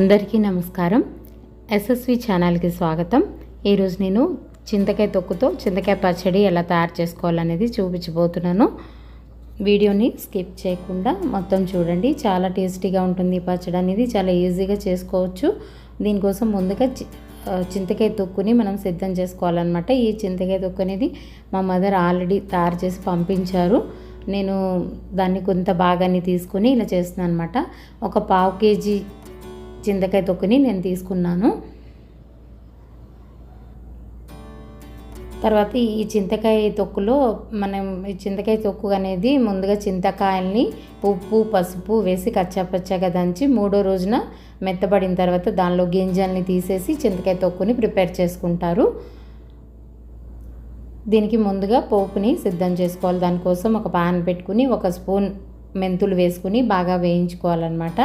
అందరికీ నమస్కారం. ఎస్ఎస్వి ఛానల్కి స్వాగతం. ఈరోజు నేను చింతకాయ తొక్కుతో చింతకాయ పచ్చడి ఎలా తయారు చేసుకోవాలనేది చూపించబోతున్నాను. వీడియోని స్కిప్ చేయకుండా మొత్తం చూడండి. చాలా టేస్టీగా ఉంటుంది ఈ పచ్చడి అనేది. చాలా ఈజీగా చేసుకోవచ్చు. దీనికోసం ముందుగా చింతకాయ తొక్కుని మనం సిద్ధం చేసుకోవాలన్నమాట. ఈ చింతకాయ తొక్కు అనేది మా మదర్ ఆల్రెడీ తయారు చేసి పంపించారు. నేను దాన్ని కొంత భాగాన్ని తీసుకుని ఇలా చేస్తున్నాను అనమాట ఒక పావు కేజీ చింతకాయ తొక్కుని నేను తీసుకున్నాను. తర్వాత ఈ చింతకాయ తొక్కులో మనం ఈ చింతకాయ తొక్కు అనేది ముందుగా చింతకాయల్ని ఉప్పు పసుపు వేసి కచ్చాపచ్చాగా దంచి మూడో రోజున మెత్తబడిన తర్వాత దానిలో గింజల్ని తీసేసి చింతకాయ తొక్కుని ప్రిపేర్ చేసుకుంటారు. దీనికి ముందుగా పోపుని సిద్ధం చేసుకోవాలి. దానికోసం ఒక పాన్ పెట్టుకుని ఒక స్పూన్ మెంతులు వేసుకుని బాగా వేయించుకోవాలన్నమాట.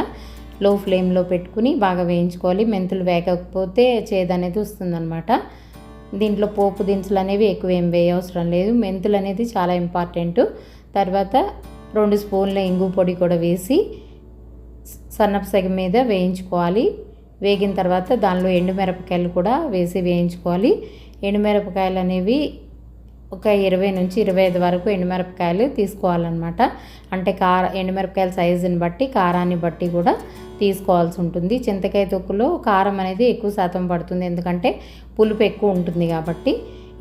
లో ఫ్లేమ్లో పెట్టుకుని బాగా వేయించుకోవాలి. మెంతులు వేయకపోతే చేదు అనేది వస్తుందనమాట దీంట్లో పోపు దినుసులు అనేవి ఎక్కువ ఏం వేయవసరం లేదు. మెంతులు అనేది చాలా ఇంపార్టెంట్. తర్వాత రెండు స్పూన్ల ఇంగు పొడి కూడా వేసి సన్నపు సగం మీద వేయించుకోవాలి. వేగిన తర్వాత దానిలో ఎండుమిరపకాయలు కూడా వేసి వేయించుకోవాలి. ఎండుమిరపకాయలు అనేవి ఒక ఇరవై నుంచి ఇరవై ఐదు వరకు ఎండుమిరపకాయలు తీసుకోవాలన్నమాట. అంటే కార ఎండుమిరపకాయల సైజుని బట్టి కారాన్ని బట్టి కూడా తీసుకోవాల్సి ఉంటుంది. చింతకాయ తొక్కులో కారం అనేది ఎక్కువ శాతం పడుతుంది. ఎందుకంటే పులుపు ఎక్కువ ఉంటుంది కాబట్టి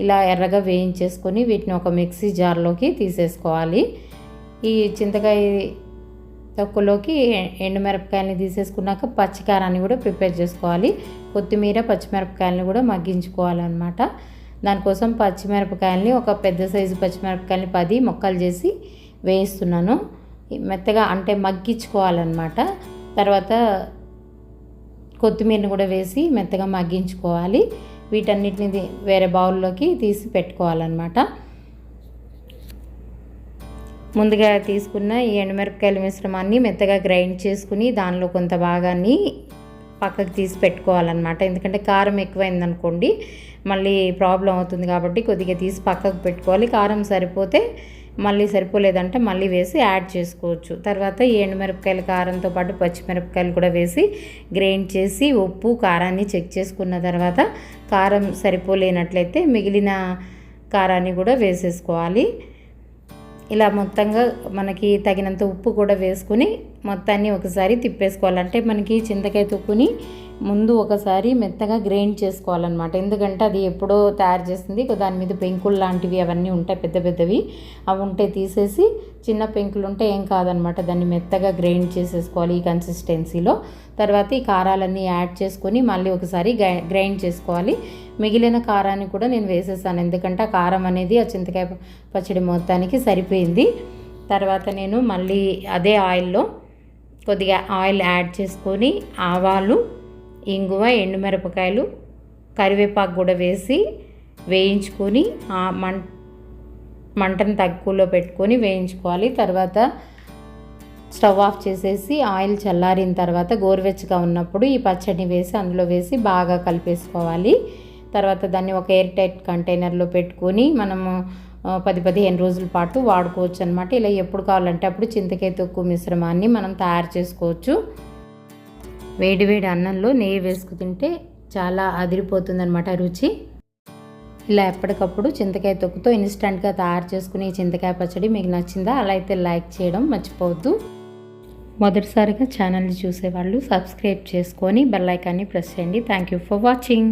ఇలా ఎర్రగా వేయించేసుకొని వీటిని ఒక మిక్సీ జార్లోకి తీసేసుకోవాలి. ఈ చింతకాయ తొక్కులోకి ఎండుమిరపకాయలని తీసేసుకున్నాక పచ్చికారాన్ని కూడా ప్రిపేర్ చేసుకోవాలి. కొత్తిమీర పచ్చిమిరపకాయలని కూడా మగ్గించుకోవాలన్నమాట. దానికోసం పచ్చిమిరపకాయలని ఒక పెద్ద సైజు పచ్చిమిరపకాయలని పది మొక్కలు చేసి వేయిస్తున్నాను. మెత్తగా అంటే మగ్గించుకోవాలన్నమాట. తర్వాత కొత్తిమీరని కూడా వేసి మెత్తగా మగ్గించుకోవాలి. వీటన్నిటిని వేరే బౌల్లోకి తీసి పెట్టుకోవాలన్నమాట. ముందుగా తీసుకున్న ఈ ఎండుమిరపకాయల మిశ్రమాన్ని మెత్తగా గ్రైండ్ చేసుకుని దానిలో కొంత భాగాన్ని పక్కకు తీసి పెట్టుకోవాలన్నమాట. ఎందుకంటే కారం ఎక్కువైందనుకోండి మళ్ళీ ప్రాబ్లం అవుతుంది కాబట్టి కొద్దిగా తీసి పక్కకు పెట్టుకోవాలి. కారం సరిపోతే మళ్ళీ సరిపోలేదంటే మళ్ళీ వేసి యాడ్ చేసుకోవచ్చు. తర్వాత ఈ ఎండుమిరపకాయల కారంతో పాటు పచ్చిమిరపకాయలు కూడా వేసి గ్రైండ్ చేసి ఉప్పు కారాన్ని చెక్ చేసుకున్న తర్వాత కారం సరిపోలేనట్లయితే మిగిలిన కారాన్ని కూడా వేసేసుకోవాలి. ఇలా మొత్తంగా మనకి తగినంత ఉప్పు కూడా వేసుకుని మొత్తాన్ని ఒకసారి తిప్పేసుకోవాలంటే మనకి చింతకాయ తొక్కుని ముందు ఒకసారి మెత్తగా గ్రైండ్ చేసుకోవాలన్నమాట. ఎందుకంటే అది ఎప్పుడో తయారు చేసింది. దాని మీద పెంకులు లాంటివి అవన్నీ ఉంటాయి పెద్ద పెద్దవి. అవి ఉంటే తీసేసి చిన్న పెంకులు ఉంటే ఏం కాదనమాట దాన్ని మెత్తగా గ్రైండ్ చేసేసుకోవాలి ఈ కన్సిస్టెన్సీలో తర్వాత ఈ కారాలన్నీ యాడ్ చేసుకొని మళ్ళీ ఒకసారి గ్రైండ్ చేసుకోవాలి. మిగిలిన కారాన్ని కూడా నేను వేసేసాను. ఎందుకంటే ఆ కారం అనేది ఆ చింతకాయ పచ్చడి మొత్తానికి సరిపోయింది. తర్వాత నేను మళ్ళీ అదే ఆయిల్లో కొద్దిగా ఆయిల్ యాడ్ చేసుకొని ఆవాలు ఇంగువ ఎండుమిరపకాయలు కరివేపాకు కూడా వేసి వేయించుకొని ఆ మం మంటను తక్కువలో పెట్టుకొని వేయించుకోవాలి. తర్వాత స్టవ్ ఆఫ్ చేసేసి ఆయిల్ చల్లారిన తర్వాత గోరువెచ్చగా ఉన్నప్పుడు ఈ పచ్చడిని వేసి అందులో వేసి బాగా కలిపేసుకోవాలి. తర్వాత దాన్ని ఒక ఎయిర్ టైట్ కంటైనర్లో పెట్టుకొని మనము పది పదిహేను రోజుల పాటు వాడుకోవచ్చు అనమాట ఇలా ఎప్పుడు కావాలంటే అప్పుడు చింతకాయ తొక్కు మిశ్రమాన్ని మనం తయారు చేసుకోవచ్చు. వేడి వేడి అన్నంలో నెయ్యి వేసుకు తింటే చాలా అదిరిపోతుందనమాట రుచి. ఇలా ఎప్పటికప్పుడు చింతకాయ తొక్కుతో ఇన్స్టంట్గా తయారు చేసుకునే చింతకాయ పచ్చడి మీకు నచ్చిందా? అలా అయితే లైక్ చేయడం మర్చిపోవద్దు. మొదటిసారిగా ఛానల్ని చూసేవాళ్ళు సబ్స్క్రైబ్ చేసుకొని బెల్ ఐకాన్ని ప్రెస్ చేయండి. Thank you for watching